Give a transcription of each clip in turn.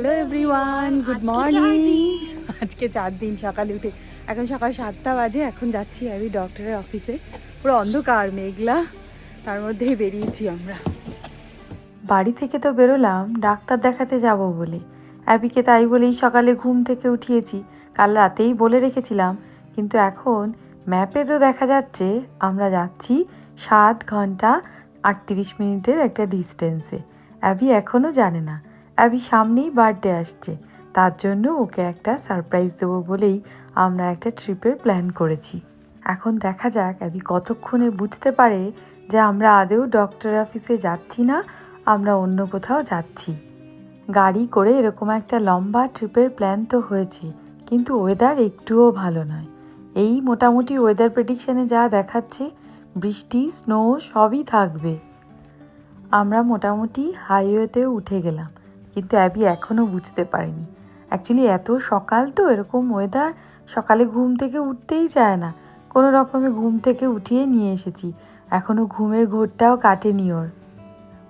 Hello everyone good morning আজকে চার দিন সকালে উঠে। এখন সকাল সাতটা বাজে এখন যাচ্ছি আমি ডক্টরের অফিসে পুরো অন্ধকার মেঘলা। তার মধ্যেই বেরিয়েছি আমরা। বাড়ি থেকে তো বেরোলাম ডাক্তার দেখাতে যাব বলে। অ্যাবিকে তাই বলেই সকালে ঘুম থেকে উঠিয়েছি। কাল রাতেই বলে রেখেছিলাম কিন্তু এখন ম্যাপে তো দেখা যাচ্ছে আমরা যাচ্ছি সাত ঘণ্টা আটত্রিশ মিনিটের একটা ডিস্টেন্সে অ্যাবি এখনও জানে না। অ্যাবি সামনেই বার্থডে আসছে। তার জন্য ওকে একটা সারপ্রাইজ দেবো বলেই আমরা একটা ট্রিপের প্ল্যান করেছি। এখন দেখা যাক অ্যাবি কতক্ষণে বুঝতে পারে যে আমরা আদেও ডক্টর অফিসে যাচ্ছি না, আমরা অন্য কোথাও যাচ্ছি। গাড়ি করে এরকম একটা লম্বা ট্রিপের প্ল্যান তো হয়েছে, কিন্তু ওয়েদার একটুও ভালো নয়। এই মোটামুটি ওয়েদার প্রেডিকশানে যা দেখাচ্ছে, বৃষ্টি স্নো সবই থাকবে। আমরা মোটামুটি হাইওয়েতে উঠে গেলাম। কিন্তু অ্যাবি এখনও বুঝতে পারেনি। অ্যাকচুয়ালি এত সকাল তো এরকম ওয়েদার সকালে ঘুম থেকে উঠতেই চায় না। কোনো রকমে ঘুম থেকে উঠিয়ে নিয়ে এসেছি। এখনও ঘুমের ঘোরটাও কাটেনি ওর।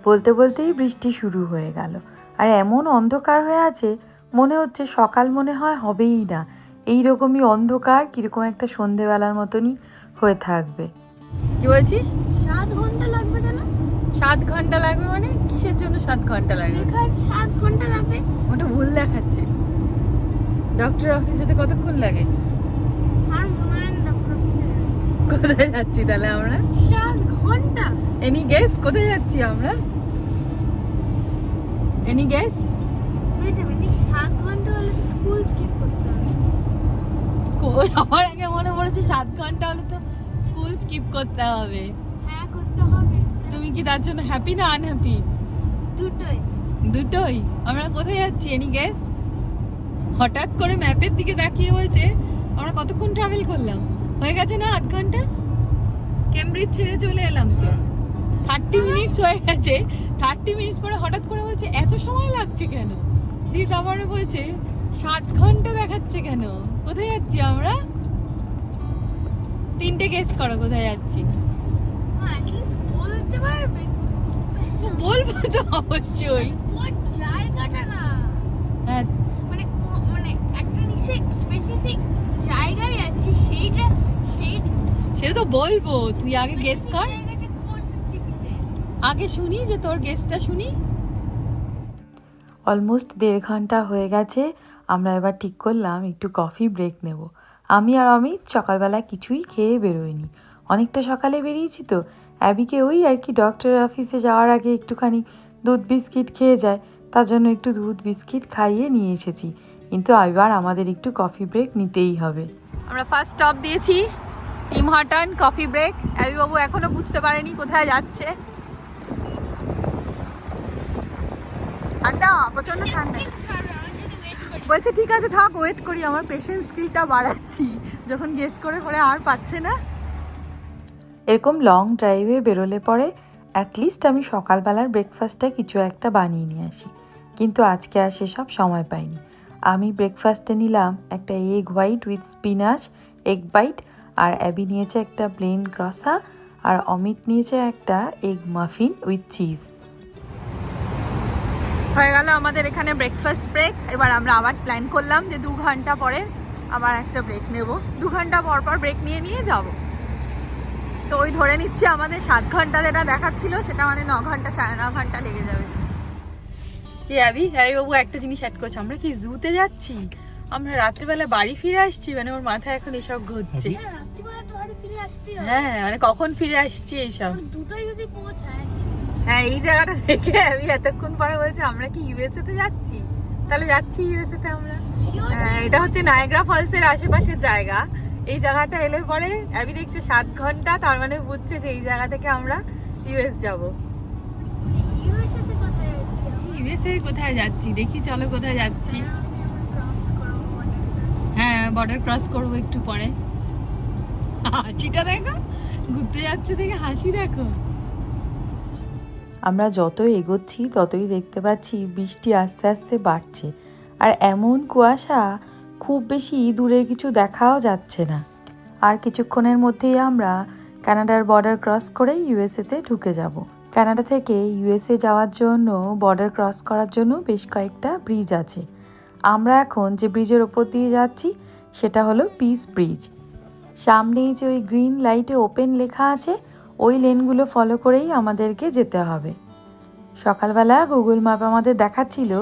বলতে বলতেই বৃষ্টি শুরু হয়ে গেল। আর এমন অন্ধকার হয়ে আছে মনে হচ্ছে সকাল মনে হয় হবেই না। এই রকমই অন্ধকার কীরকম একটা সন্ধেবেলার মতনই হয়ে থাকবে। কি বলছিস? সাত ঘণ্টা লাগবে কেন? সাত ঘণ্টা লাগবে মানে? কিসের জন্য সাত ঘণ্টা লাগবে সাত ঘণ্টা লাগবে। ওটা ভুল দেখাচ্ছে। ডক্টর অফিসেতে কতক্ষণ লাগে? কোথায় যাচ্ছি তাহলে আমরা? সাত ঘণ্টা। এনি গেস কোথায় যাচ্ছি আমরা? এনি গেস সাত ঘণ্টা হলে স্কুল স্কিপ করতে হবে। স্কুল আমার আগে মনে পড়েছে সাত ঘণ্টা হলে তো স্কুল স্কিপ করতে হবে। হ্যাঁ করতে হবে। তুমি কি তার জন্য হ্যাপি না আনহ্যাপি দুটোই। দুটোই? আমরা কোথায় যাচ্ছি? এনি গেস হঠাৎ করে ম্যাপের দিকে তাকিয়ে বলছে আমরা কতক্ষণ ট্রাভেল করলাম? হয়ে গেছে না আধ ঘণ্টা? কেমব্রিজ ছেড়ে চলে এলাম তো। থার্টি মিনিটস হয়ে গেছে। থার্টি মিনিটস পরে হঠাৎ করে বলছে এত সময় লাগছে কেন? দিয়ে তারপরে বলছে সাত ঘণ্টা দেখাচ্ছে কেন? কোথায় যাচ্ছি আমরা? তিনটে গেস করো কোথায় যাচ্ছি? অ্যাটলিস্ট বলতে পারবে। বলব তো অবশ্যই। জায়গাটা না হ্যাঁ। মানে মানে একটা নিশ্চয়ই স্পেসিফিক জায়গায় যাচ্ছি সেইটা সেটা তো বলব। তুই আগে গেস কর। আগে শুনি যে তোর গেসটা শুনি। অলমোস্ট দেড় ঘণ্টা হয়ে গেছে আমরা এবার ঠিক করলাম একটু কফি ব্রেক নেব। আমি আর অমিত সকালবেলা কিছুই খেয়ে বেরোইনি। অনেকটা সকালে বেরিয়েছি তো অ্যাবিকে ওই আর কি ডক্টর অফিসে যাওয়ার আগে একটুখানি দুধ বিস্কিট খেয়ে যায়। তার জন্য একটু দুধ বিস্কিট খাইয়ে নিয়ে এসেছি। কিন্তু এবার আমাদের একটু কফি ব্রেক নিতেই হবে। আমরা ফার্স্ট স্টপ দিয়েছি টিম হটন কফি ব্রেক অ্যাবিবাবু এখনও বুঝতে পারেনি কোথায় যাচ্ছে। ঠান্ডা প্রচণ্ড ঠান্ডা। বলছে ঠিক আছে থাক ওয়েট করি। আমার পেশেন্ট স্কিলটা বাড়াচ্ছি। যখন গেস করে করে আর পাচ্ছে না। এরকম লং ড্রাইভে বেরোলে পরে অ্যাটলিস্ট আমি সকালবেলার ব্রেকফাস্টটা কিছু একটা বানিয়ে নিয়ে আসি। কিন্তু আজকে আর সেসব সময় পাইনি। আমি ব্রেকফাস্টে নিলাম একটা egg white with spinach egg bite R Abby নিয়েছে একটা প্লেন ক্রসা আর অমিত নিয়েছে একটা এগ মাফিন উইথ চিজ হয়ে গেল আমাদের এখানে ব্রেকফাস্ট ব্রেক এবার আমরা আবার প্ল্যান করলাম যে দু ঘণ্টা পরে আবার একটা ব্রেক নেব। দু ঘণ্টা পর পর ব্রেক নিয়ে নিয়ে যাব। তো ওই ধরে নিচ্ছি আমাদের সাত ঘণ্টা যেটা দেখাচ্ছিল সেটা মানে ন ঘণ্টা সাড়ে ন ঘণ্টা লেগে যাবে। কি অ্যাবি হ্যাঁ বাবু একটা জিনিস অ্যাড করছে। আমরা কি জুতে যাচ্ছি? আমরা রাত্রিবেলা বাড়ি ফিরে আসছি মানে ওর মাথায় এখন এসব ঘুরছে। হ্যাঁ হ্যাঁ মানে কখন ফিরে আসছি এইসব? দুটোই যদি পৌঁছায়। হ্যাঁ এই জায়গাটা দেখে আমি এতক্ষণ পরে বলেছি আমরা কি ইউএসএ তে যাচ্ছি? তাহলে যাচ্ছি ইউএসএ তে আমরা। হ্যাঁ, এটা হচ্ছে নায়গ্রা ফলস এর আশেপাশের জায়গা। এই জায়গাটা এলে পরে আমি দেখছি সাত ঘণ্টা তার মানে বুঝছে যে এই জায়গা থেকে আমরা ইউএস যাব? ইউএস এর কোথায় যাচ্ছি দেখি চলো কোথায় যাচ্ছি। হ্যাঁ। হ্যাঁ বর্ডার ক্রস করব একটু পরে। হাসিটা দেখো ঘুরতে যাচ্ছে দেখে হাসি দেখো। আমরা যত এগোচ্ছি ততই দেখতে পাচ্ছি বৃষ্টি আস্তে আস্তে বাড়ছে। আর এমন কুয়াশা খুব বেশি দূরের কিছু দেখাও যাচ্ছে না। আর কিছুক্ষণের মধ্যেই আমরা কানাডার বর্ডার ক্রস করে ইউএসএতে ঢুকে যাব। কানাডা থেকে ইউএসএ যাওয়ার জন্য বর্ডার ক্রস করার জন্য বেশ কয়েকটা ব্রিজ আছে। আমরা এখন যে ব্রিজের ওপর দিয়ে যাচ্ছি, সেটা হলো পিস ব্রিজ সামনেই যে ওই গ্রিন লাইটে ওপেন লেখা আছে, ওই লেনগুলো ফলো করেই আমাদেরকে যেতে হবে। সকালবেলা গুগল ম্যাপ আমাদের দেখাচ্ছিল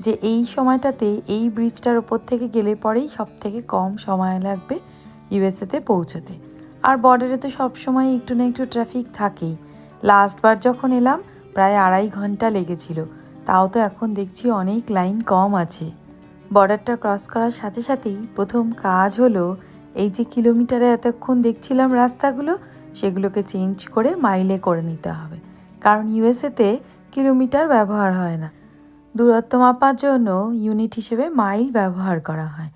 যে এই সময়টাতে এই ব্রিজটার ওপর থেকে গেলে পরেই সব থেকে কম সময় লাগবে ইউএসএতে পৌঁছতে। আর বর্ডারে তো সবসময় একটু না একটু ট্রাফিক থাকেই। লাস্টবার যখন এলাম, প্রায় আড়াই ঘণ্টা লেগেছিল। তাও তো এখন দেখছি অনেক লাইন কম আছে। বর্ডারটা ক্রস করার সাথে সাথেই প্রথম কাজ হলো, এই যে কিলোমিটারে এতক্ষণ দেখছিলাম রাস্তাগুলো, সেগুলোকে চেঞ্জ করে মাইলে করে নিতে হবে। কারণ ইউএসএতে কিলোমিটার ব্যবহার হয় না। দূরত্ব মাপার জন্য ইউনিট হিসেবে মাইল ব্যবহার করা হয়।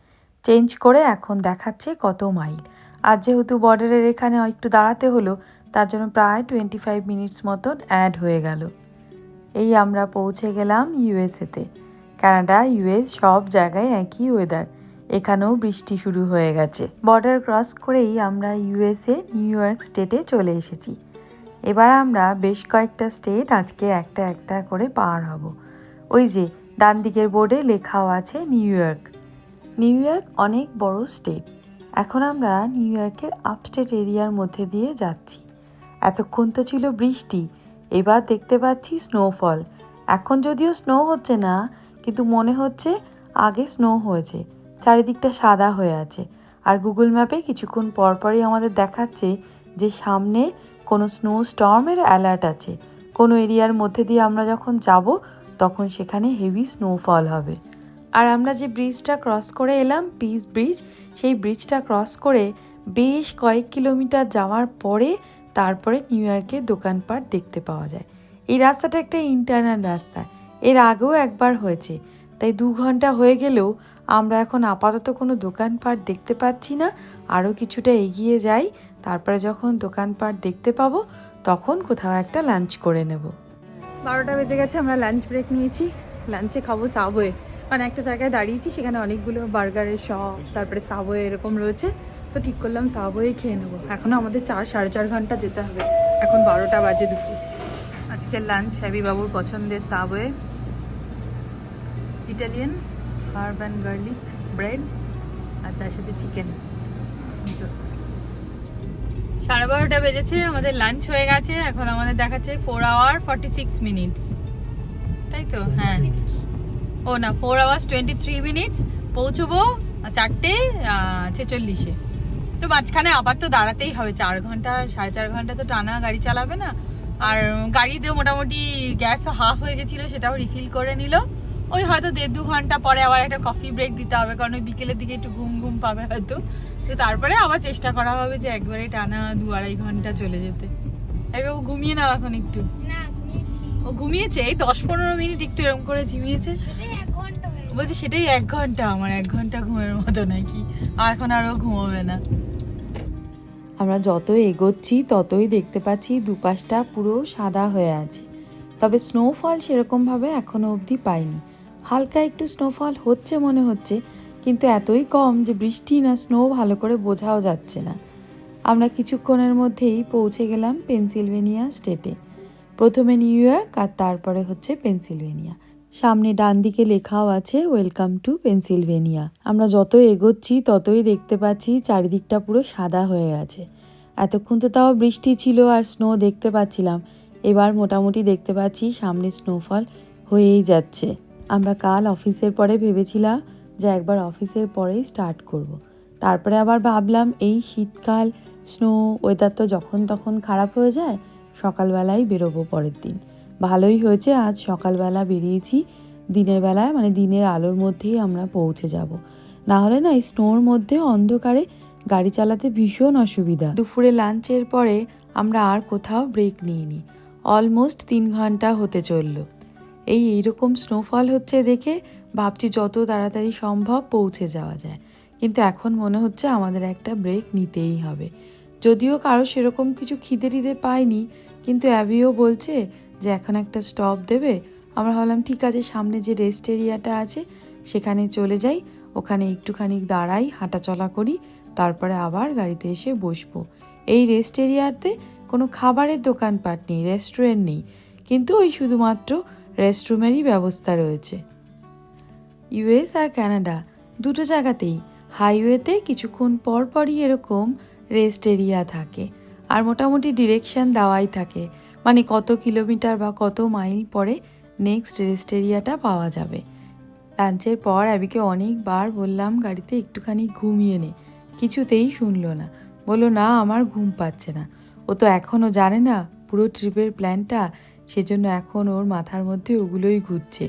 চেঞ্জ করে এখন দেখাচ্ছে কত মাইল আর যেহেতু বর্ডারের এখানে একটু দাঁড়াতে হলো, তার জন্য প্রায় টোয়েন্টি ফাইভ মিনিটস মতন অ্যাড হয়ে গেল। এই আমরা পৌঁছে গেলাম ইউএসএতে কানাডা ইউএস সব জায়গায় একই ওয়েদার এখানেও বৃষ্টি শুরু হয়ে গেছে। বর্ডার ক্রস করেই আমরা ইউএসএ নিউ ইয়র্ক স্টেটে চলে এসেছি। এবার আমরা বেশ কয়েকটা স্টেট আজকে একটা একটা করে পার হব। ওই যে, ডান দিকের বোর্ডে লেখাও আছে নিউ ইয়র্ক। নিউ ইয়র্ক অনেক বড় স্টেট। এখন আমরা নিউ ইয়র্কের আপস্টেট এরিয়ার মধ্যে দিয়ে যাচ্ছি। এতক্ষণ তো ছিল বৃষ্টি, এবার দেখতে পাচ্ছি স্নোফল। এখন যদিও স্নো হচ্ছে না, কিন্তু মনে হচ্ছে আগে স্নো হয়েছে, চারিদিকটা সাদা হয়ে আছে। আর গুগল ম্যাপে কিছুক্ষণ পরপরই আমাদের দেখাচ্ছে যে সামনে কোনো স্নো স্টর্মের অ্যালার্ট আছে। কোনো এরিয়ার মধ্যে দিয়ে আমরা যখন যাব তখন সেখানে হেভি স্নোফল হবে। আর আমরা যে ব্রিজটা ক্রস করে এলাম পিস ব্রিজ সেই ব্রিজটা ক্রস করে বেশ কয়েক কিলোমিটার যাওয়ার পরে তারপরে নিউ ইয়র্কের দোকানপাট দেখতে পাওয়া যায়। এই রাস্তাটা একটা ইন্টারনাল রাস্তা। এর আগেও একবার হয়েছে। তাই দু ঘণ্টা হয়ে গেলেও আমরা এখন আপাতত কোনো দোকানপাট দেখতে পাচ্ছি না। আরও কিছুটা এগিয়ে যাই। তারপরে যখন দোকানপাট দেখতে পাবো, তখন কোথাও একটা লাঞ্চ করে নেব। বারোটা বেজে গেছে, আমরা লাঞ্চ ব্রেক নিয়েছি। লাঞ্চে খাব সাবওয়ে মানে একটা জায়গায় দাঁড়িয়েছি, সেখানে অনেকগুলো বার্গারের শপ তারপরে সাবওয়ে এরকম রয়েছে। তো ঠিক করলাম সাবওয়ে খেয়ে নেব। এখনও আমাদের চার, সাড়ে চার ঘণ্টা যেতে হবে। এখন বারোটা বাজে দুটো আজকের লাঞ্চ বাবুর পছন্দের Subway Italian herb and garlic bread আর তার সাথে চিকেন সাড়ে বারোটা বেজেছে আমাদের লাঞ্চ হয়ে গেছে এখন আমাদের দেখাচ্ছে four hour forty six minutes তাই তো? হ্যাঁ। ও না four hours twenty three minutes পৌঁছবো চারটে ছেচল্লিশে। তো মাঝখানে আবার তো দাঁড়াতেই হবে চার ঘণ্টা সাড়ে চার ঘণ্টা তো টানা গাড়ি চালাবে না। আর গাড়িতেও মোটামুটি গ্যাসও হাফ হয়ে গেছিল সেটাও রিফিল করে নিল। ওই হয়তো দেড় দু ঘণ্টা পরে আবার একটা কফি ব্রেক দিতে হবে কারণ ওই বিকেলের দিকে একটু ঘুম ঘুম পাবে হয়তো। তো তারপরে আবার চেষ্টা করা হবে যে একবারে টানা দু আড়াই ঘণ্টা চলে যেতে। এবার ও ঘুমিয়ে নাও এখন একটু। না ও ঘুমিয়েছে? এই দশ পনেরো মিনিট একটু এরকম করে ঝিমিয়েছে। সেটাই এক ঘণ্টা বলছি সেটাই এক ঘণ্টা? আমার এক ঘণ্টা ঘুমের মতো নাকি? আর এখন আরও ঘুমোবে না। আমরা যত এগোচ্ছি ততই দেখতে পাচ্ছি দুপাশটা পুরো সাদা হয়ে আছে। তবে স্নোফল সেরকমভাবে এখনও অবধি পাইনি। হালকা একটু স্নোফল হচ্ছে মনে হচ্ছে, কিন্তু এতই কম যে বৃষ্টি না স্নো ভালো করে বোঝাও যাচ্ছে না। আমরা কিছুক্ষণের মধ্যেই পৌঁছে গেলাম পেনসিলভেনিয়া স্টেটে প্রথমে নিউ ইয়র্ক আর তারপরে হচ্ছে পেনসিলভেনিয়া। সামনে ডান দিকে লেখাও আছে ওয়েলকাম টু পেনসিলভেনিয়া আমরা যত এগোচ্ছি, ততই দেখতে পাচ্ছি চারিদিকটা পুরো সাদা হয়ে আছে। এতক্ষণ তো তাও বৃষ্টি ছিল আর স্নো দেখতে পাচ্ছিলাম। এবার মোটামুটি দেখতে পাচ্ছি সামনে স্নোফল হয়েই যাচ্ছে। আমরা কাল অফিসের পরে ভেবেছিলাম যে একবার অফিসের পরেই স্টার্ট করব। তারপরে আবার ভাবলাম, এই শীতকাল স্নো ওয়েদার তো যখন তখন খারাপ হয়ে যায়, সকালবেলায় বেরোবো পরের দিন। ভালোই হয়েছে, আজ সকালবেলা বেরিয়েছি, দিনের বেলায় মানে দিনের আলোর মধ্যেই আমরা পৌঁছে যাব। না হলে না, এই স্নোর মধ্যে অন্ধকারে গাড়ি চালাতে ভীষণ অসুবিধা। দুপুরে লাঞ্চের পরে আমরা আর কোথাও ব্রেক নিইনি। অলমোস্ট তিন ঘণ্টা হতে চলল। এই এইরকম স্নোফল হচ্ছে দেখে ভাবছি যত তাড়াতাড়ি সম্ভব পৌঁছে যাওয়া যায়। কিন্তু এখন মনে হচ্ছে আমাদের একটা ব্রেক নিতেই হবে। যদিও কারও সেরকম কিছু খিদে টিদে পাইনি, কিন্তু অ্যাবিও বলছে যে এখন একটা স্টপ দেবে। আমরা ভাবলাম, ঠিক আছে, সামনে যে রেস্ট এরিয়াটা আছে, সেখানে চলে যাই। ওখানে একটুখানি দাঁড়াই, হাঁটাচলা করি, তারপরে আবার গাড়িতে এসে বসবো। এই রেস্ট এরিয়াতে কোনো খাবারের দোকানপাট নেই রেস্টুরেন্ট নেই। কিন্তু ওই শুধুমাত্র রেস্টরুমেরই ব্যবস্থা রয়েছে। ইউএস আর কানাডা দুটো জায়গাতেই হাইওয়েতে কিছুক্ষণ পর পরই এরকম রেস্ট এরিয়া থাকে আর মোটামুটি ডিরেকশন দেওয়াই থাকে। মানে কত কিলোমিটার বা কত মাইল পরে নেক্সট রেস্ট এরিয়াটা পাওয়া যাবে। লাঞ্চের পর অ্যাবিকে অনেকবার বললাম, গাড়িতে একটুখানি ঘুমিয়ে নে। কিছুতেই শুনলো না। বলল, না, আমার ঘুম পাচ্ছে না। ও তো এখনও জানে না, পুরো ট্রিপের প্ল্যানটা সেজন্য এখন ওর মাথার মধ্যে ওগুলোই ঘুরছে।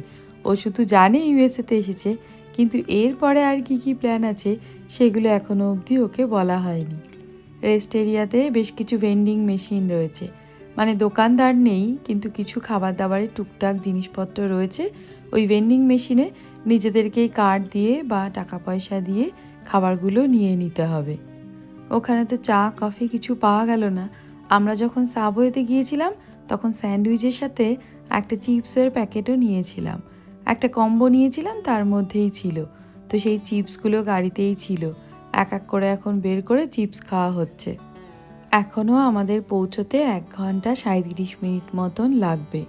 ও শুধু জানে ইউএসএতে এসেছে, কিন্তু এরপরে আর কি কি প্ল্যান আছে সেগুলো এখনও অবধি ওকে বলা হয়নি। রেস্ট এরিয়াতে বেশ কিছু ভেন্ডিং মেশিন রয়েছে। মানে দোকানদার নেই, কিন্তু কিছু খাবার দাবারের টুকটাক জিনিসপত্র রয়েছে। ওই ভেন্ডিং মেশিনে নিজেদেরকেই কার্ড দিয়ে বা টাকা পয়সা দিয়ে খাবারগুলো নিয়ে নিতে হবে। ওখানে তো চা, কফি কিছু পাওয়া গেল না। আমরা যখন সাবওয়েতে গিয়েছিলাম তখন স্যান্ডউইচের সাথে একটা চিপসের প্যাকেটও নিয়েছিলাম। একটা কম্বো নিয়েছিলাম, তার মধ্যেই ছিল। তো সেই চিপসগুলো গাড়িতেই ছিল। এক এক করে এখন বের করে চিপস খাওয়া হচ্ছে। এখনও আমাদের পৌঁছতে এক ঘণ্টা সাঁত্রিশ মিনিট মতন লাগবে।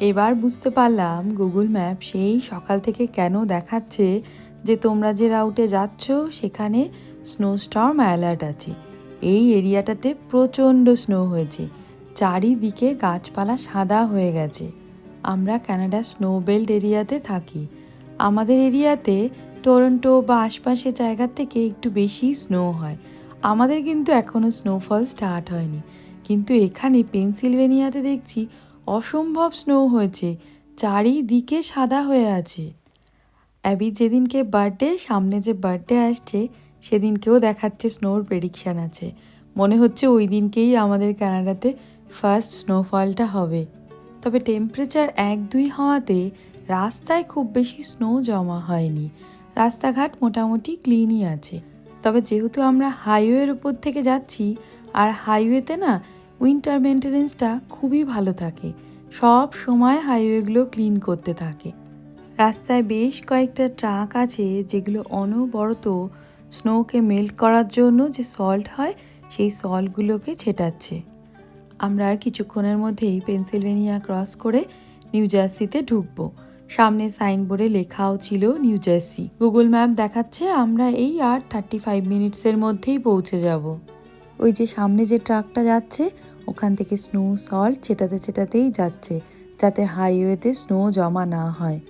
এবার বুঝতে পারলাম গুগল ম্যাপ সেই সকাল থেকে কেন দেখাচ্ছে যে তোমরা যে রাউটে যাচ্ছ, সেখানে স্নো স্টর্ম অ্যালার্ট আছে। এই এরিয়াটাতে প্রচণ্ড স্নো হয়েছে। চারিদিকে গাছপালা সাদা হয়ে গেছে। আমরা কানাডা স্নো বেল্ট এরিয়াতে থাকি। আমাদের এরিয়াতে টরন্টো বা আশপাশের জায়গার থেকে একটু বেশি স্নো হয়। আমাদের কিন্তু এখনও স্নোফল স্টার্ট হয়নি। কিন্তু এখানে পেনসিলভেনিয়াতে দেখছি অসম্ভব স্নো হয়েছে। চারিদিকে সাদা হয়ে আছে। অ্যাবি যেদিনকে বার্থডে, সামনে যে বার্থডে আসছে, সেদিনকেও দেখাচ্ছে স্নোর প্রেডিকশান আছে। মনে হচ্ছে ওই দিনকেই আমাদের কানাডাতে ফার্স্ট স্নোফলটা হবে। তবে টেম্পারেচার এক দুই হওয়াতে রাস্তায় খুব বেশি স্নো জমা হয়নি। রাস্তাঘাট মোটামুটি ক্লিনই আছে। তবে যেহেতু আমরা হাইওয়ের উপর থেকে যাচ্ছি, আর হাইওয়েতে না উইন্টার মেনটেনেন্সটা খুবই ভালো থাকে। সব সময় হাইওয়েগুলো ক্লিন করতে থাকে। রাস্তায় বেশ কয়েকটা ট্রাক আছে, যেগুলো অনবরত স্নোকে মেল্ট করার জন্য যে সল্ট হয়, সেই সল্টগুলোকে ছেটাচ্ছে। আমরা আর কিছুক্ষণের মধ্যেই পেনসিলভেনিয়া ক্রস করে নিউ জার্সিতে ঢুকবো। সামনে সাইনবোর্ডে লেখাও ছিল নিউ জার্সি। গুগল ম্যাপ দেখাচ্ছে আমরা এই আর থার্টি ফাইভ মিনিটসের মধ্যেই পৌঁছে যাব। ওই যে সামনে যে ট্রাকটা যাচ্ছে, ওখান থেকে স্নো সল্ট চেটাতে চেটাতেই যাচ্ছে, যাতে হাইওয়েতে স্নো জমা না হয়।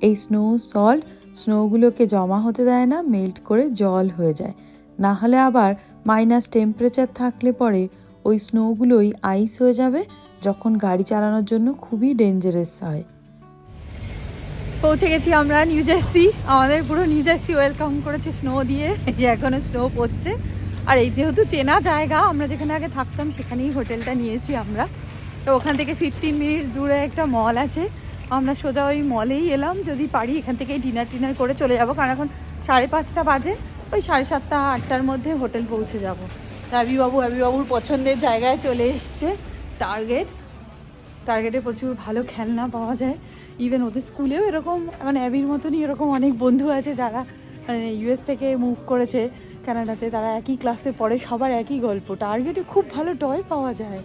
এই স্নো সল্ট স্নোগুলোকে জমা হতে দেয় না, মেল্ট করে জল হয়ে যায়। না হলে আবার মাইনাস টেম্পারেচার থাকলে পরে ওই স্নোগুলোই আইস হয়ে যাবে যখন গাড়ি চালানোর জন্য খুবই ডেঞ্জারাস হয়। পৌঁছে গেছি আমরা নিউ জার্সি আমাদের পুরো নিউ জার্সি ওয়েলকাম করেছে স্নো দিয়ে। এই এখনও স্নো পড়ছে। আর এই যেহেতু চেনা জায়গা, আমরা যেখানে আগে থাকতাম সেখানেই হোটেলটা নিয়েছি আমরা। তো ওখান থেকে ফিফটিন মিনিটস দূরে একটা মল আছে। আমরা সোজা ওই মলেই এলাম, যদি পারি এখান থেকেই ডিনার টিনার করে চলে যাব। কারণ এখন সাড়ে পাঁচটা বাজে, ওই সাড়ে সাতটা, আটটার মধ্যে হোটেল পৌঁছে যাব। অ্যাবিবাবু অ্যাবিবাবুর পছন্দের জায়গায় চলে এসছে টার্গেট টার্গেটে প্রচুর ভালো খেলনা পাওয়া যায়। ইভেন ওদের স্কুলেও এরকম মানে অ্যাবির মতনই এরকম অনেক বন্ধু আছে যারা মানে ইউএস থেকে মুভ করেছে কানাডাতে তারা একই ক্লাসে পড়ে, সবার একই গল্প। টার্গেটে খুব ভালো টয় পাওয়া যায়।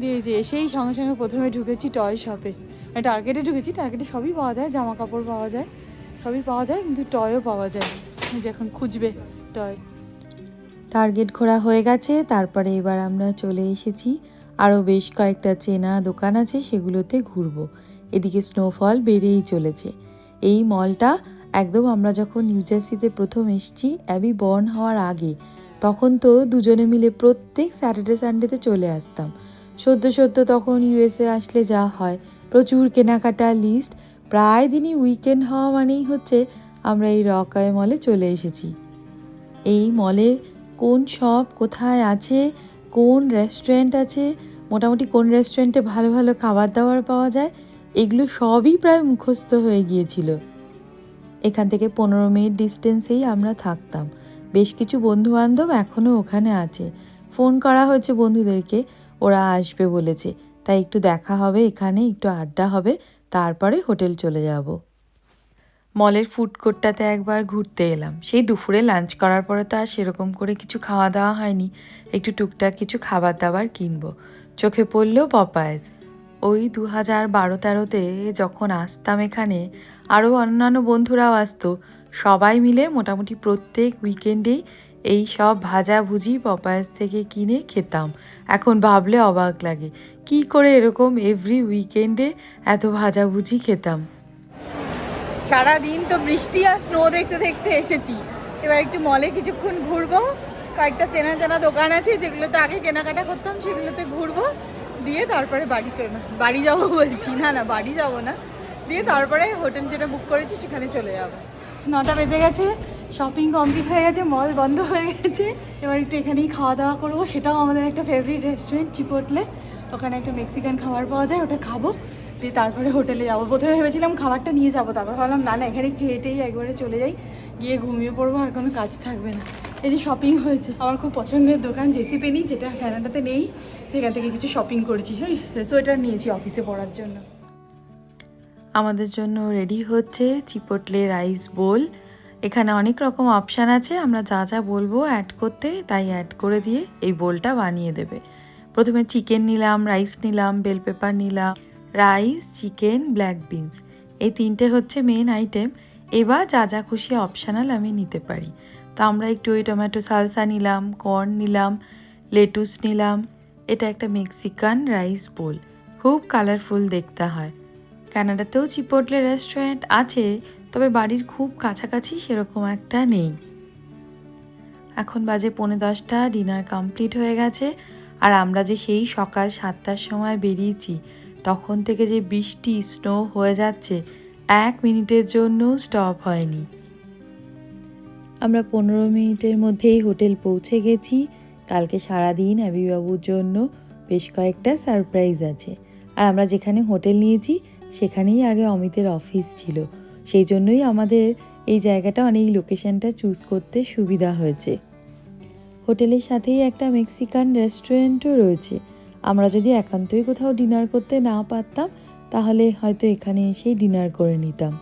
দিয়ে যে এসেই সঙ্গে সঙ্গে প্রথমে ঢুকেছি টয় শপে টার্গেটে ঢুকেছি টার্গেটে সবই পাওয়া যায় জামা কাপড় পাওয়া যায়, সবই পাওয়া যায়, কিন্তু টয়ও পাওয়া যায়। যে এখন খুঁজবে টয় টার্গেট ঘোরা হয়ে গেছে, তারপরে এবার আমরা চলে এসেছি। আরও বেশ কয়েকটা চেনা দোকান আছে, সেগুলোতে ঘুরবো। এদিকে স্নোফল বেড়েই চলেছে। এই মলটা একদম আমরা যখন নিউ জার্সিতে প্রথম এসেছি অ্যাবি বর্ন হওয়ার আগে, তখন তো দুজনে মিলে প্রত্যেক স্যাটারডে সানডেতে চলে আসতাম। সদ্য সদ্য তখন ইউএসএ আসলে যা হয়, প্রচুর কেনাকাটা লিস্ট প্রায় দিনই উইকেন্ড হওয়া মানেই হচ্ছে আমরা এই রকায় মলে চলে এসেছি। এই মলে কোন শপ কোথায় আছে, কোন রেস্টুরেন্ট আছে, মোটামুটি কোন রেস্টুরেন্টে ভালো ভালো খাবার দাবার পাওয়া যায়, এগুলো সবই প্রায় মুখস্থ হয়ে গিয়েছিল। এখান থেকে পনেরো মিনিট ডিস্টেন্সেই আমরা থাকতাম। বেশ কিছু বন্ধু বান্ধব এখনও ওখানে আছে। ফোন করা হয়েছে বন্ধুদেরকে, ওরা আসবে বলেছে। তাই একটু দেখা হবে এখানে, একটু আড্ডা হবে, তারপরে হোটেল চলে যাব। মলের ফুড কোর্টটাতে একবার ঘুরতে এলাম। সেই দুপুরে লাঞ্চ করার পরে তো আর সেরকম করে কিছু খাওয়া দাওয়া হয়নি। একটু টুকটাক কিছু খাবার দাবার কিনবো। চোখে পড়ল পপায়াজ ওই দু হাজার বারো তেরোতে যখন আসতাম এখানে আরও অন্যান্য বন্ধুরাও আসতো। সবাই মিলে মোটামুটি প্রত্যেক উইকেন্ডেই এই সব ভাজাভুজি পপায়াস থেকে কিনে খেতাম। এখন ভাবলে অবাক লাগে। কি করে এরকম এভরি উইকেন্ডে এত ভাজাভুজি খেতাম? সারা দিন তো বৃষ্টি আর স্নো দেখতে দেখতে এসেছি। এবার একটু মলে কিছুক্ষণ ঘুরবো। কয়েকটা চেনা চেনা দোকান আছে, যেগুলোতে আগে কেনাকাটা করতাম, সেগুলোতে ঘুরবো। দিয়ে তারপরে বাড়ি চলে, বাড়ি যাব বলছি। না না, বাড়ি যাব না। দিয়ে তারপরে হোটেল যেটা বুক করেছি, সেখানে চলে যাব। নটা বেজে গেছে শপিং কমপ্লিট হয়ে গেছে মল বন্ধ হয়ে গেছে। এবার একটু এখানেই খাওয়া দাওয়া করব। সেটাও আমাদের একটা ফেভারিট রেস্টুরেন্ট চিপোটলে ওখানে একটা মেক্সিকান খাবার পাওয়া যায়, ওটা খাব। দিয়ে তারপরে হোটেলে যাব। প্রথমে ভেবেছিলাম খাবারটা নিয়ে যাব, তারপর ভাবলাম, না না, এখানে খেয়েটেই একবারে চলে যাই। গিয়ে ঘুমিয়ে পড়ব, আর কোনো কাজ থাকবে না। এই যে শপিং হয়েছে। আমার খুব পছন্দের দোকান জেসি পেনি যেটা ক্যানাডাতে নেই। সেখান থেকে কিছু শপিং করেছি। হ্যাঁ সোয়েটার নিয়েছি অফিসে পড়ার জন্য। আমাদের জন্য রেডি হচ্ছে চিপটলে রাইস বোল এখানে অনেক রকম অপশান আছে, আমরা যা যা বলব অ্যাড করতে, তাই অ্যাড করে দিয়ে এই বোলটা বানিয়ে দেবে। প্রথমে চিকেন নিলাম রাইস নিলাম বেল পেপার নিলাম। Rice, chicken, black beans. এই তিনটে হচ্ছে মেন আইটেম এবার যা যা খুশি অপশানাল আমি নিতে পারি। তো আমরা একটু ওই টমেটো সালসা নিলাম কর্ন নিলাম লেটুস নিলাম। এটা একটা মেক্সিকান রাইস বোল খুব কালারফুল দেখতে হয়। কানাডাতেও চিপোটলে রেস্টুরেন্ট আছে, তবে বাড়ির খুব কাছাকাছি সেরকম একটা নেই। এখন বাজে পৌনে দশটা ডিনার কমপ্লিট হয়ে গেছে। আর আমরা যে সেই সকাল সাতটার সময় বেরিয়েছি তখন থেকে যে বৃষ্টি, স্নো হয়ে যাচ্ছে, এক মিনিটের জন্য স্টপ হয়নি। আমরা পনেরো মিনিটের মধ্যেই হোটেল পৌঁছে গেছি। কালকে সারাদিন অ্যাবিবাবুর জন্য বেশ কয়েকটা সারপ্রাইজ আছে। আর আমরা যেখানে হোটেল নিয়েছি, সেখানেই আগে অমিতের অফিস ছিল। সেই জন্যই আমাদের এই জায়গাটা অনেক লোকেশনটা চুজ করতে সুবিধা হয়েছে। হোটেলের সাথেই একটা মেক্সিকান রেস্টুরেন্টও রয়েছে। আমরা যদি একান্তই কোথাও ডিনার করতে না পারতাম, তাহলে হয়তো এখানে এসেই ডিনার করে নিতাম।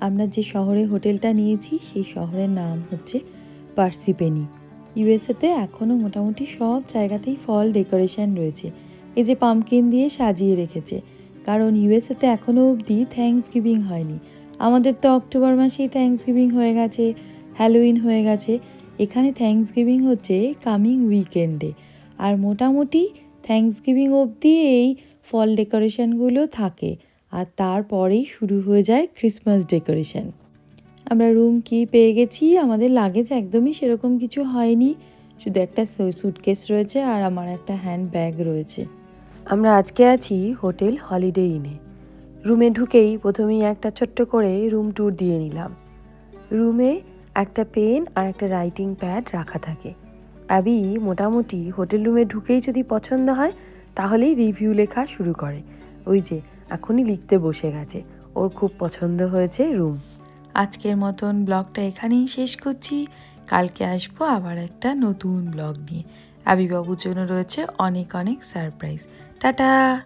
আমরা যে শহরে হোটেলটা নিয়েছি, সেই শহরের নাম হচ্ছে পার্সিপেনি ইউএসএতে এখনও মোটামুটি সব জায়গাতেই ফল ডেকোরেশন রয়েছে। এই যে পামকিন দিয়ে সাজিয়ে রেখেছে। কারণ ইউএসএতে এখনও অবধি থ্যাঙ্কস গিভিং হয়নি। আমাদের তো অক্টোবর মাসেই থ্যাঙ্কস গিভিং হয়ে গেছে হ্যালোউইন হয়ে গেছে। এখানে থ্যাঙ্কস গিভিং হচ্ছে কামিং উইকেন্ডে আর মোটামুটি থ্যাঙ্কস গিভিং অবধি এই ফল ডেকোরেশনগুলো থাকে। আর তারপরেই শুরু হয়ে যায় ক্রিসমাস ডেকোরেশন আমরা রুম কি পেয়ে গেছি, আমাদের লাগেজ একদমই সেরকম কিছু হয়নি। শুধু একটা সুটকেস রয়েছে আর আমার একটা হ্যান্ড ব্যাগ রয়েছে। আমরা আজকে আছি হোটেল হলিডে ইনে রুমে ঢুকেই প্রথমেই একটা ছোট্ট করে রুম ট্যুর দিয়ে নিলাম। রুমে একটা পেন আর একটা রাইটিং প্যাড রাখা থাকে। অ্যাবি মোটামুটি হোটেল রুমে ঢুকেই যদি পছন্দ হয়, তাহলেই রিভিউ লেখা শুরু করে। ওই যে, এখনই লিখতে বসে গেছে। ওর খুব পছন্দ হয়েছে রুম। আজকের মতন ব্লগটা এখানেই শেষ করছি। কালকে আসব আবার একটা নতুন ব্লগ নিয়ে। আবিবাবুর জন্য রয়েছে অনেক অনেক সারপ্রাইজ। টাটা!